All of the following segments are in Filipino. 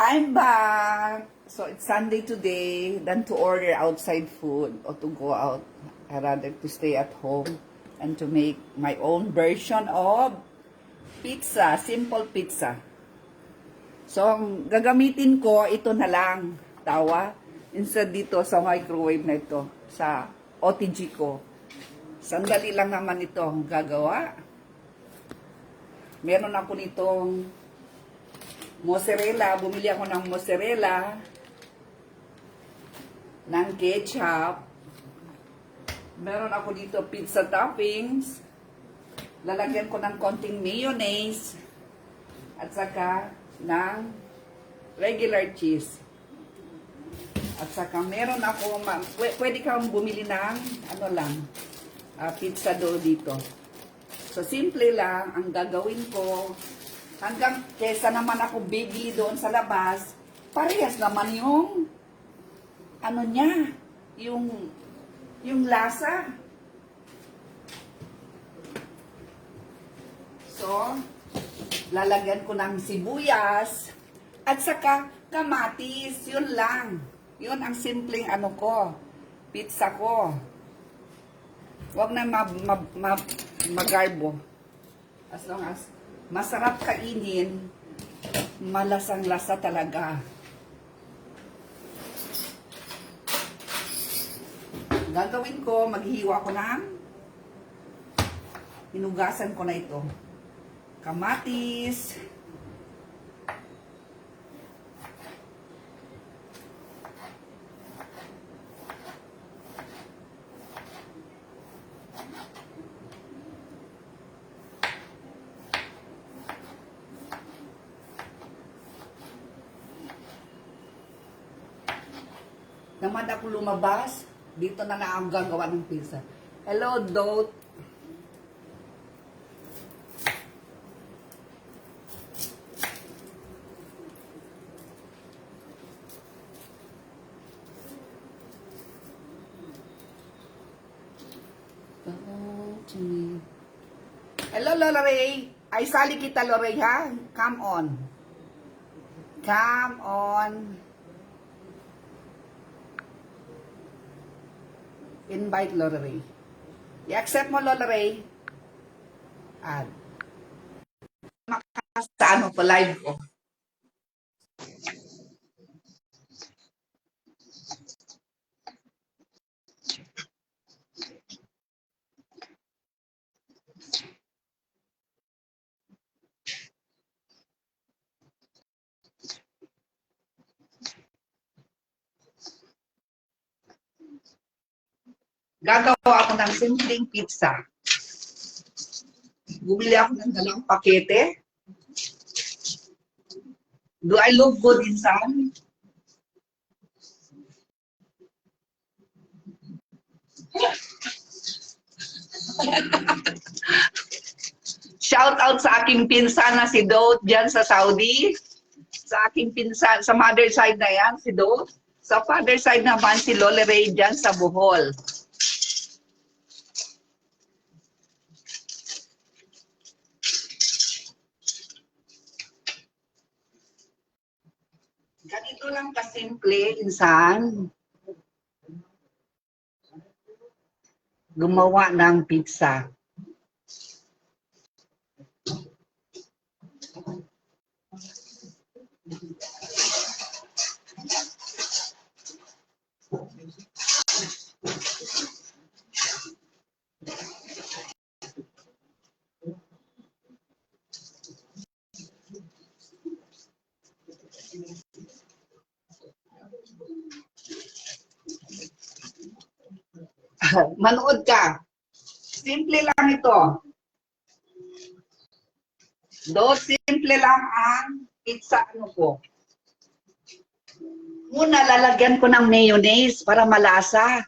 I'm back. So it's Sunday today. Than to order outside food or to go out. I rather to stay at home and to make my own version of pizza, simple pizza. So ang gagamitin ko ito na lang, tawa. Instead dito sa microwave na ito, sa OTG ko. Sandali lang naman ito ang gagawa. Meron ako nitong mozzarella. Bumili ako ng mozzarella, ng ketchup. Meron ako dito pizza toppings. Lalagyan ko ng konting mayonnaise. At saka ng regular cheese. At saka meron ako, pwede kang bumili ng ano lang, ah, pizza dough dito. So, simple lang ang gagawin ko. Hanggang kesa naman ako bigli doon sa labas, parehas naman yung ano niya, yung yung lasa. So, lalagyan ko ng sibuyas at saka kamatis, yun lang. Yun ang simpleng ano ko, pizza ko. Huwag na ma, ma, ma, magarbo. As long as masarap kainin, malasang lasa talaga. Gagawin ko, maghihiwa ko ng hinugasan ko na ito. Kamatis. Naman ako lumabas, dito na na ang gagawa ng pizza. Hello, Dot. Hello, Lola Ray. Ay, sali kita, Lola Ray, ha? Come on. Come on. Invite Lola Ray. I-accept mo, Lola Ray. Add. Makas sa ano po, live ko. Gagawa ako ng simpleng pizza. Bumili ako ng dalawang pakete. Do I look good inside? Shout out sa aking pinsan na si Dot dyan sa Saudi. Sa aking pinsan, sa mother side na yan, si Dot. Sa father side naman, si Lola Ray dyan sa Bohol. Ganito lang kasimple, insan. Gumawa ng pizza. Manood ka. Simple lang ito. Do, simple lang ang pizza ano ko. Muna, lalagyan ko ng mayonnaise para malasa.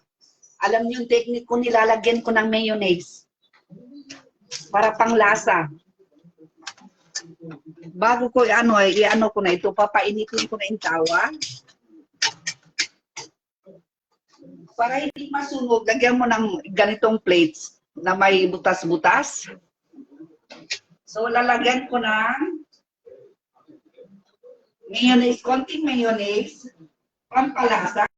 Alam niyo yung technique ko, nilalagyan ko ng mayonnaise. Para panglasa. Bago ko ano, i-ano ko na ito, papainitin ko na yung tawa. Para hindi masunog, lagyan mo ng ganitong plates na may butas-butas. So, lalagyan ko ng mayonnaise, konting mayonnaise, pampalasa.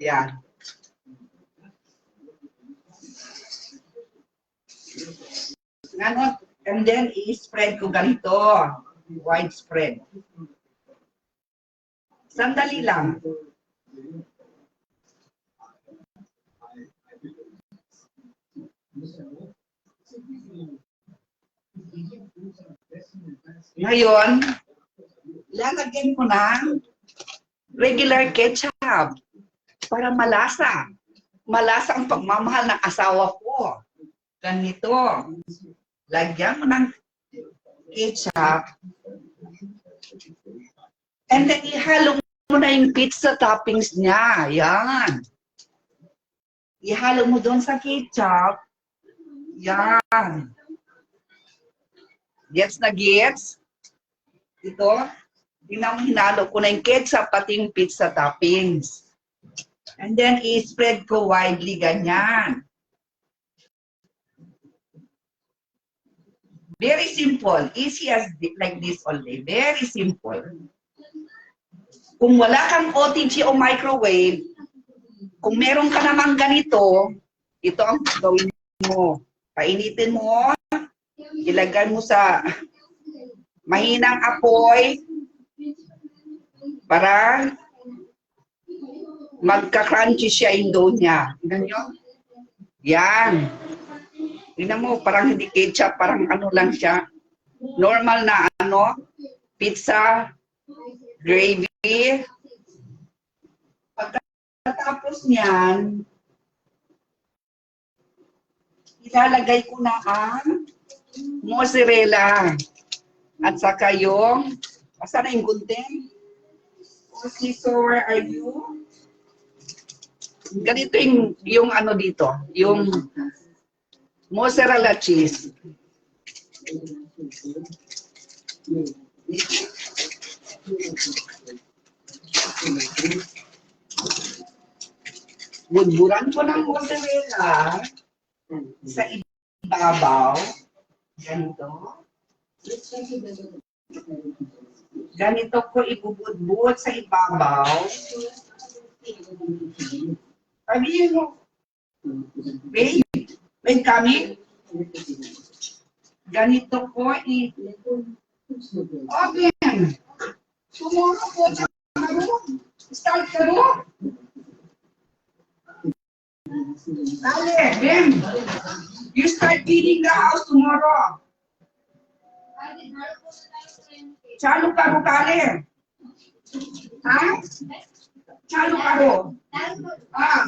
Yan. Ganon. And then, i-spread ko ganito. Widespread. Sandali lang. Ngayon, lalagyan ko ng regular ketchup para malasa. Malasa ang pagmamahal ng asawa ko. Ganito. Lagyan mo ng ketchup. And then ihalo mo na yung pizza toppings niya. Yan. Ihalo mo doon sa ketchup. Yan. Gets na gets? Ito. Tingnan mo, hinalo ko na yung ketchup pati yung pizza toppings. And then, i-spread ko widely ganyan. Very simple. Easy as like this only. Very simple. Kung wala kang OTG o microwave, kung meron ka namang ganito, ito ang gawin mo. Painitin mo, ilagay mo sa mahinang apoy para magka-crunchy siya yung dough niya. Nyo? Yan. Tingnan mo, parang hindi ketchup, parang ano lang siya. Normal na ano, pizza, gravy. Pagkatapos niyan, ilalagay ko na ang mozzarella. At saka yung, asa na yung gunting? Okay, so where are you? Ganito yung, yung ano dito, yung mozzarella cheese. Budburan ko ng mozzarella sa ibabaw. Ganito. Ganito ko ibubudbud sa ibabaw. Sabihin mo, babe, babe kami, ganito ko i... Okay. Tomorrow po. Karo. Dale, Ben. You start cleaning the house tomorrow. Chalo karo kale. Ha? Chalo karo. Ah.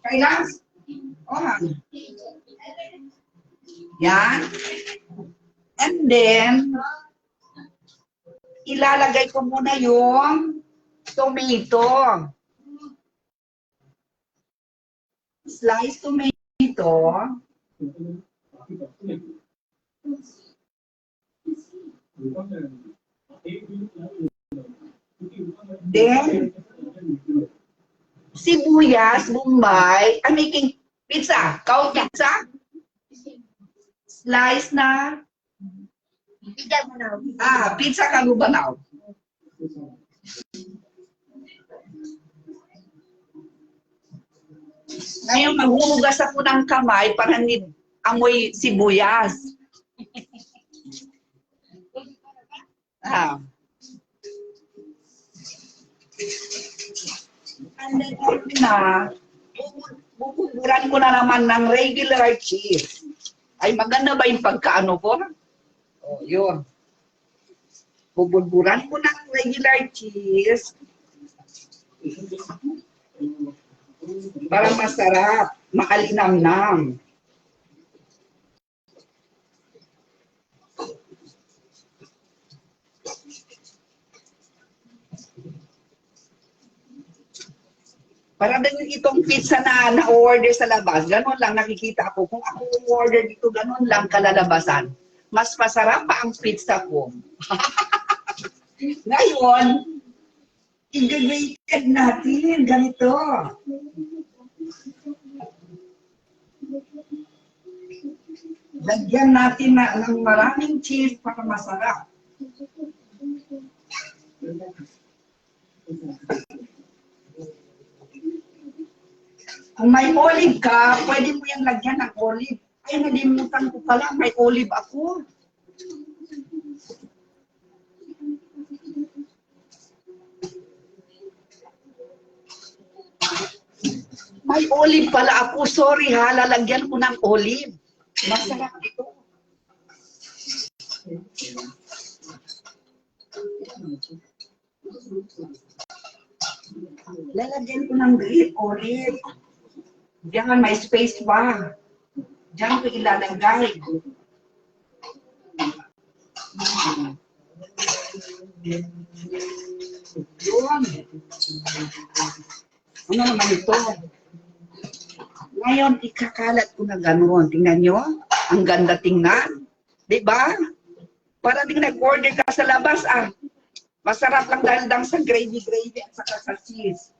Kailan? Oh, ha. Yan. And then, ilalagay ko muna yung tomato. Slice tomato. Then, sibuyas, bombay. I'm making pizza. Kau pizza? Slice na. Ah, pizza kalubanaw. Ngayon, maghuhugas ako ng kamay para hindi amoy sibuyas. ah. And then, na, bububuran ko na naman ng regular cheese. Ay, maganda ba yung pagkaano ko? Oh, yun. Bubulburan ko ng regular cheese. Para masarap, makalinamnam. Para din itong pizza na na-order sa labas, ganun lang nakikita ko. Kung ako order dito, ganun lang kalalabasan. Mas masarap pa ang pizza ko. Ngayon, i-grated natin ganito. Lagyan natin na, ng maraming cheese para masarap. Kung may olive ka, pwede mo yan lagyan ng olive. Ay, nalimutan ko pala, may olive ako. May olive pala ako. Sorry ha, lalagyan ko ng olive. Masarap ito. Lalagyan ko ng green olive. Diyan may space pa. Diyan ko ilalagay. Yun. Ano naman ito? Ngayon, ikakalat ko na gano'n. Tingnan nyo. Ang ganda tingnan. Di ba? Para ding nag-order ka sa labas, ah. Masarap lang dahil lang sa gravy-gravy at saka sa cheese.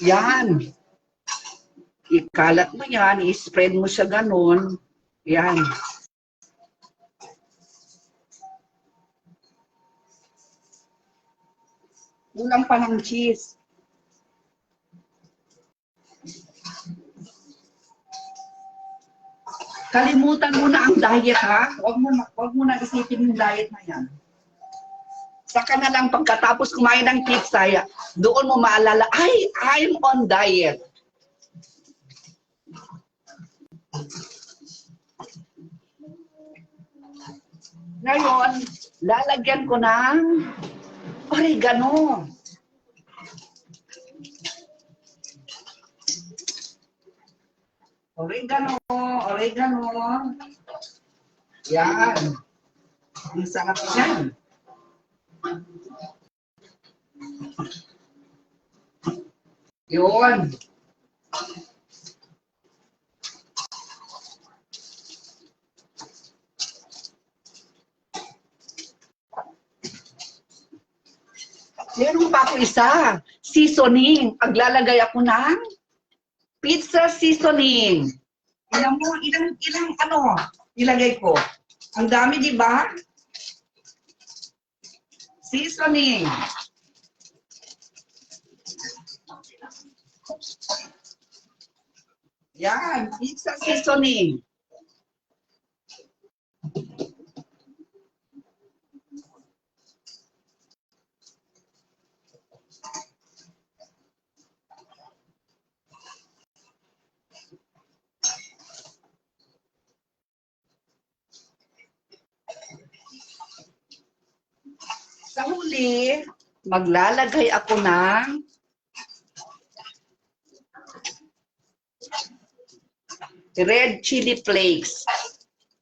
Yan. Ikalat mo yan, i-spread mo siya ganun. Yan. Kulang pa ng cheese. Kalimutan mo na ang diet ha. Huwag mo na, huwag mo na isipin yung diet na yan. Saka na lang pagkatapos kumain ng pizza, doon mo maalala, ay, I'm on diet. Ngayon, lalagyan ko ng oregano. Oregano, oregano. Yan. Ang sarap yan. Yun. Meron pa ako isa. Seasoning. Paglalagay ako ng pizza seasoning. Ilang mo, ilang, ilang ano, ilagay ko. Ang dami, di ba? Seasoning. Yan, pizza seasoning. Sa huli, maglalagay ako ng red chili flakes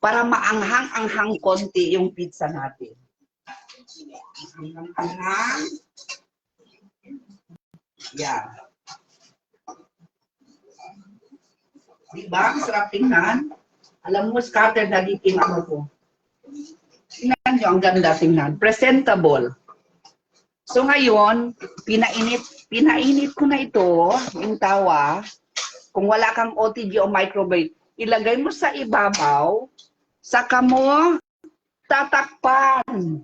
para maanghang-anghang konti yung pizza natin. Anghang. Yan. Diba? Ang sarap tingnan. Alam mo, scattered na dito yung ano ko. Tingnan nyo, ang ganda tingnan. Presentable. So ngayon, pinainit, pinainit ko na ito, yung tawa. Kung wala kang OTG o microwave, ilagay mo sa ibabaw, saka mo tatakpan.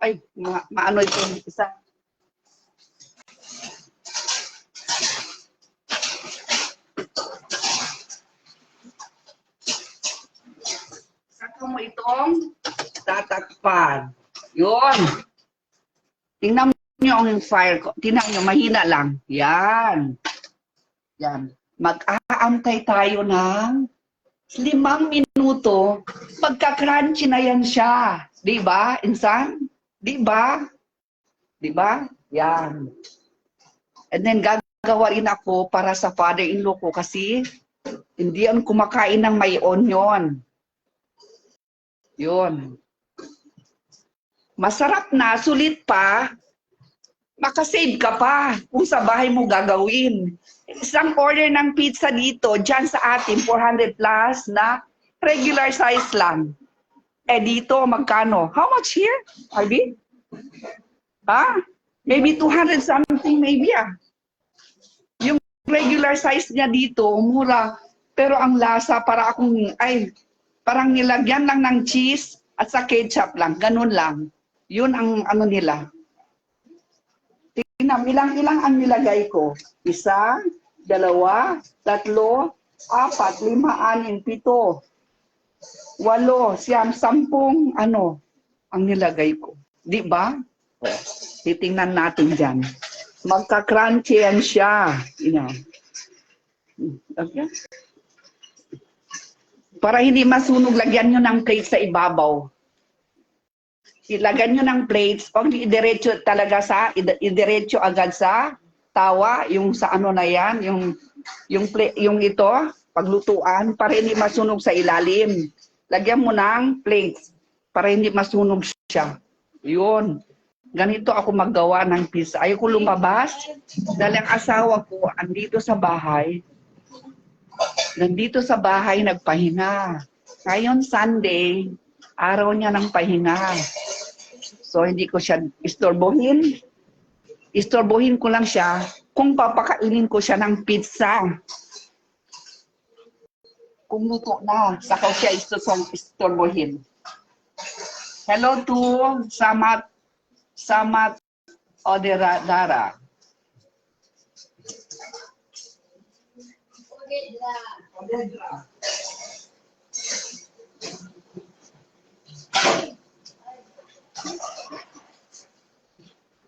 Ay, ma maano ito isa. Saka mo itong tatakpan. Yun. Tingnan nyo ang fire ko. Tingnan nyo, mahina lang. Yan. Yan. Mag-aantay tayo ng limang minuto. Pagka-crunchy na yan siya. Di ba, insan? Di ba? Di ba? Yan. And then gagawa rin ako para sa father-in-law ko kasi hindi yan kumakain ng may onion. Yun. Masarap na, sulit pa. Makasave ka pa kung sa bahay mo gagawin. Isang order ng pizza dito, dyan sa atin, 400 plus na regular size lang. Eh dito, magkano? How much here, Harvey? Ha? Maybe 200 something, maybe ah. Yung regular size niya dito, mura. Pero ang lasa para akong, ay, parang nilagyan lang ng cheese at sa ketchup lang. Ganun lang. Yun ang ano nila. Tingnan, ilang-ilang ang nilagay ko. Isa, dalawa, tatlo, apat, lima, anim, pito, walo, siyam, sampung, ano, ang nilagay ko. Di ba? Titingnan natin dyan. Magka-crunchy yan siya. You know. Okay? Para hindi masunog, lagyan nyo ng plate sa ibabaw. Ilagyan nyo ng plates. Pag idiretso talaga sa, id- idiretso agad sa tawa, yung sa ano na yan, yung, yung, pla- yung ito, paglutuan, para hindi masunog sa ilalim. Lagyan mo ng plates para hindi masunog siya. Yun. Ganito ako maggawa ng pizza. Ayoko lumabas dahil ang asawa ko andito sa bahay. Nandito sa bahay nagpahinga. Ngayon Sunday, araw niya ng pahinga. So hindi ko siya istorbohin. Istorbohin ko lang siya kung papakainin ko siya ng pizza. Kung luto na, saka siya istorbohin. Hello to Samat Samat Oderadara. Odedra.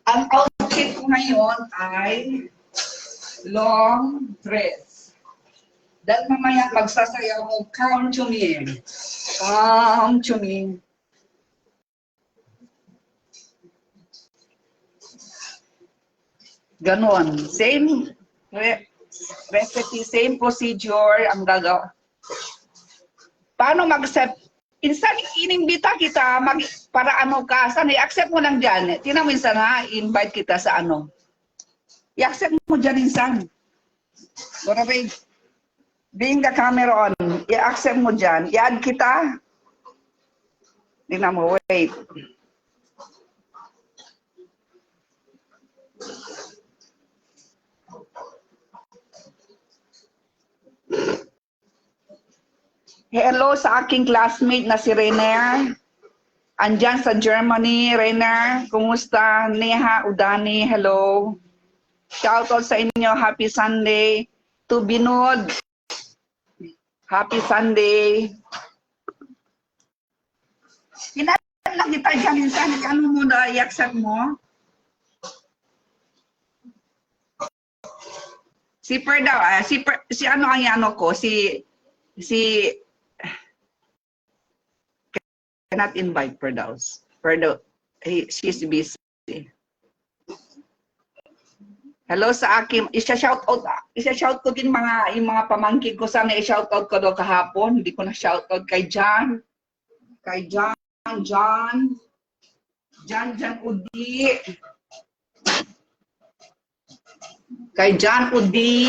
Ang outfit ko ngayon ay long dress. Dahil mamaya pagsasayaw mo, come to me. Come to me. Ganon. Same re- recipe, same procedure ang gagawa. Paano mag-accept? Insan inimbita kita mag, para ano ka, sana i-accept mo lang dyan. Tingnan mo ha, invite kita sa ano. I-accept mo dyan insan. Bora babe. Being the camera on, i-accept mo dyan. I-add kita. Tingnan mo, wait. Hello sa aking classmate na si Rener. Andyan sa Germany, Rener. Kumusta? Neha Udani, hello. Shoutout sa inyo. Happy Sunday. To Binod. Happy Sunday. Kinatan lang kita dyan minsan. Ano mo na i-accept mo? Si Per daw, ah, si, per, si ano ang ano ko, si, si, cannot invite Perdaus. Perdaus, he, she's busy. Hello sa akin, isa-shout out, isa-shout ko din mga, yung mga pamangkin ko, sana i-shout out ko daw kahapon, hindi ko na shout out kay John, kay John, John, John, John Udi, kay John Udi,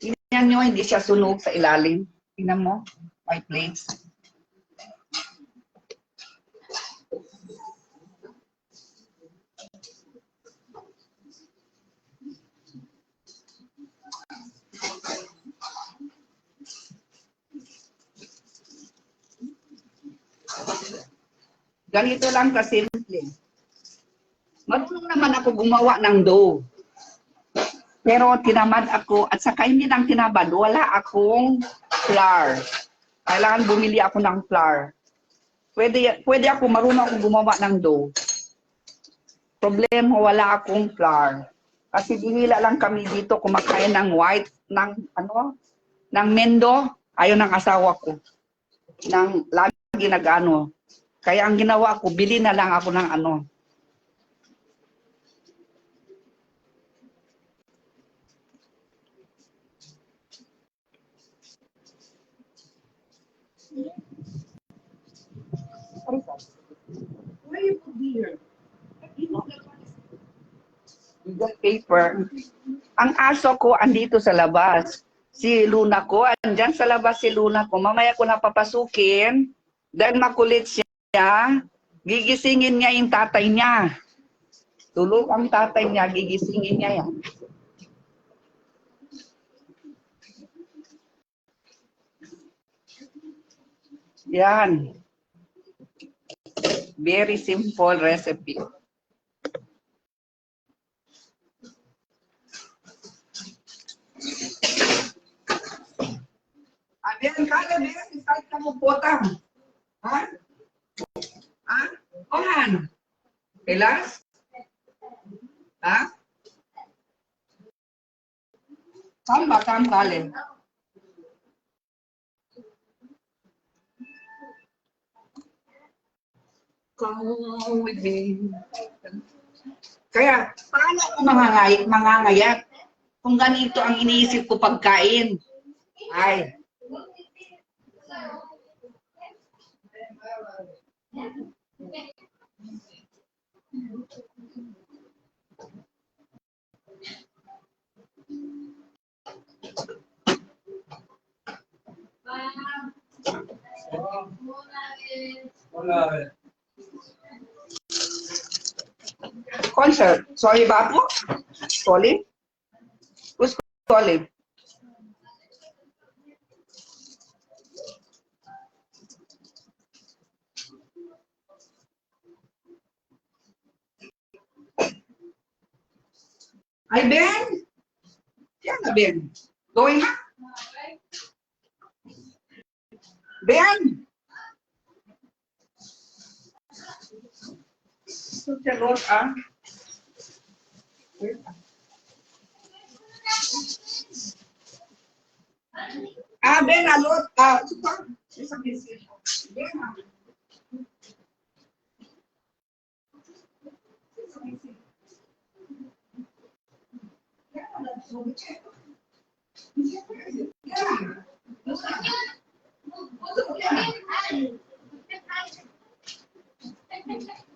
Tingnan nyo, hindi siya sunog sa ilalim. Tingnan mo, my plates. Ganito lang kasimple. Marunong naman ako gumawa ng dough. Pero tinamad ako at saka hindi lang tinamad, wala akong flour. Kailangan bumili ako ng flour. Pwede, pwede ako, marunong ako gumawa ng dough. Problema, wala akong flour. Kasi bihila lang kami dito kumakain ng white, ng ano, ng mendo. Ayaw ng asawa ko. Ng lagi nag-ano. Kaya ang ginawa ko, bili na lang ako ng ano, Why you put beer? Got paper. Ang aso ko andito sa labas. Si Luna ko, andyan sa labas si Luna ko. Mamaya ko na papasukin. Dahil makulit siya, Gigisingin niya yung tatay niya. Tulog ang tatay niya, gigisingin niya yan. Yan. Very simple recipe. Abiyan, kala biyan, start ka mo potang. Ha? Ha? Ohan. Pilas? Ha? Kam ba kam kale? Come with me. Kaya, paano ako mangangay, mangangayat? Kung ganito ang iniisip ko pagkain. Ay. Concert. Sorry, Bapu? Sorry? Who's calling? Ay, Ben! Yan na, Ben. Going na? Ben! Susunod ah. Ah, Ben, alot. Ah, ito. Isang busy. Ben, ah. Where's my towel?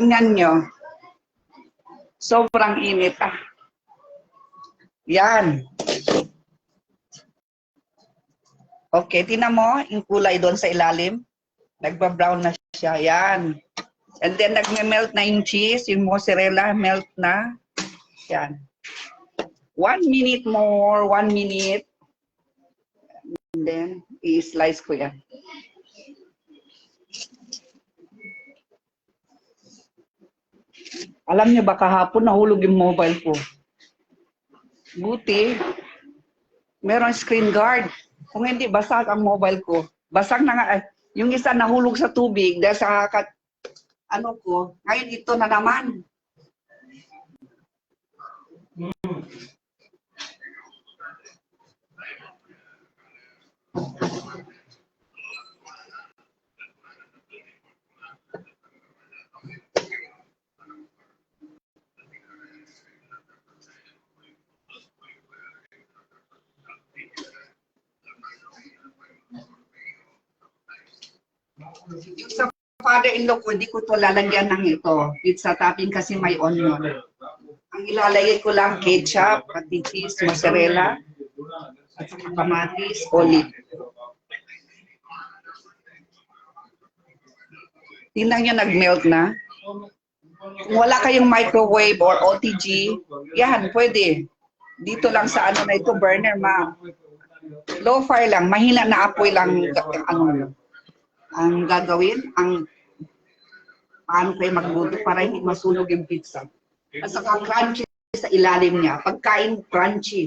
Tingnan nyo. Sobrang init ah. Yan. Okay, tingnan mo yung kulay doon sa ilalim. Nagba-brown na siya. Yan. And then nagme-melt na yung cheese, yung mozzarella, melt na. Yan. One minute more, one minute. And then, i-slice ko yan. Alam niyo ba kahapon nahulog yung mobile ko. Buti, meron screen guard. Kung hindi, basag ang mobile ko. Basag na nga, eh, yung isa nahulog sa tubig dahil sa kat, ano ko, ngayon ito na naman. Yung sa father-in-law ko, hindi ko to lalagyan ng ito. Pizza topping kasi may onion. Ang ilalagay ko lang ketchup, pati cheese, mozzarella, at saka kamatis, olive. Tingnan nyo nag-melt na. Kung wala kayong microwave or OTG, yan, pwede. Dito lang sa ano na ito, burner, ma. Low fire lang, mahina na apoy lang, ano, ang gagawin, ang paano kayo magluto para hindi masunog yung pizza. At saka crunchy sa ilalim niya. Pagkain crunchy.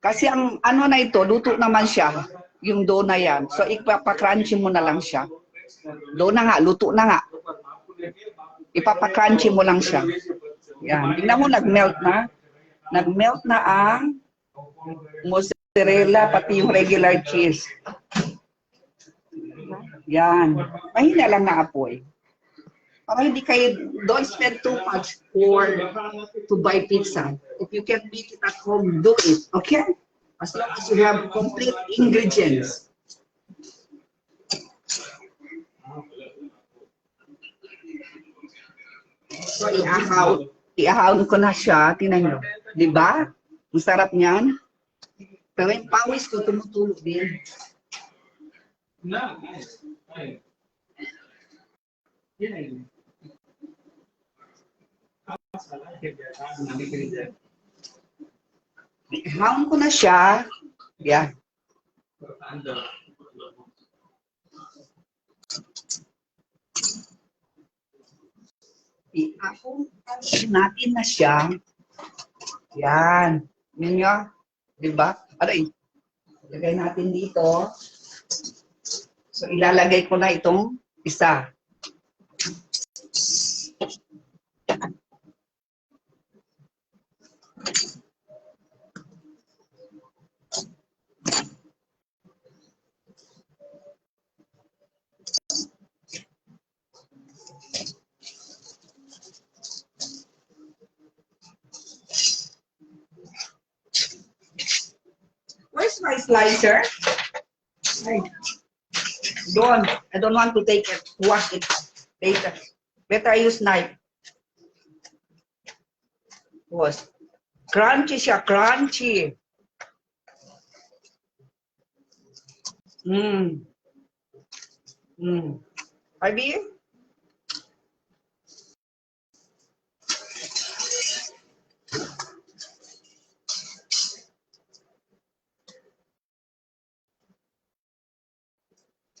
Kasi ang ano na ito, luto naman siya, yung dough na yan. So, ipapakrunchy mo na lang siya. Dough na nga, luto na nga. Ipapakrunchy mo lang siya. Yan. Tingnan mo, nag-melt na. Nag-melt na ang mozzarella, pati yung regular cheese. Yan. Mahina lang na apoy. Para hindi kayo, don't spend too much for to buy pizza. If you can make it at home, do it. Okay? As long as you have complete ingredients. Iahaw, iahawin ko na siya. Tingnan nyo. Di ba? Ang sarap niyan. Pero yung pawis ko tumutulog din. No. Yeah. Ihawin ko na siya. Yan. Ihawin natin na siya. Yan. Yun nga. Di ba? Aray. Lagay natin dito. So, ilalagay ko na itong isa. Where's my slicer? Doon. I don't want to take it. Wash it later. Better use knife. Was. Crunchy siya. Crunchy. Mmm. Mmm. Ivy?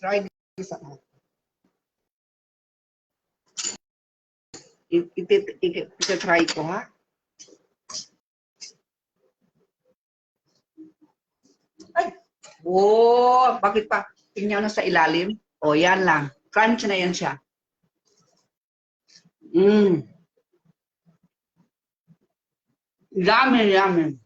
Try this out. It, it, it, it, try ko ha. Ay! Oh, bakit pa? Tingnan na sa ilalim. Oh, yan lang. Crunch na yan siya. Mmm. Yummy, yummy.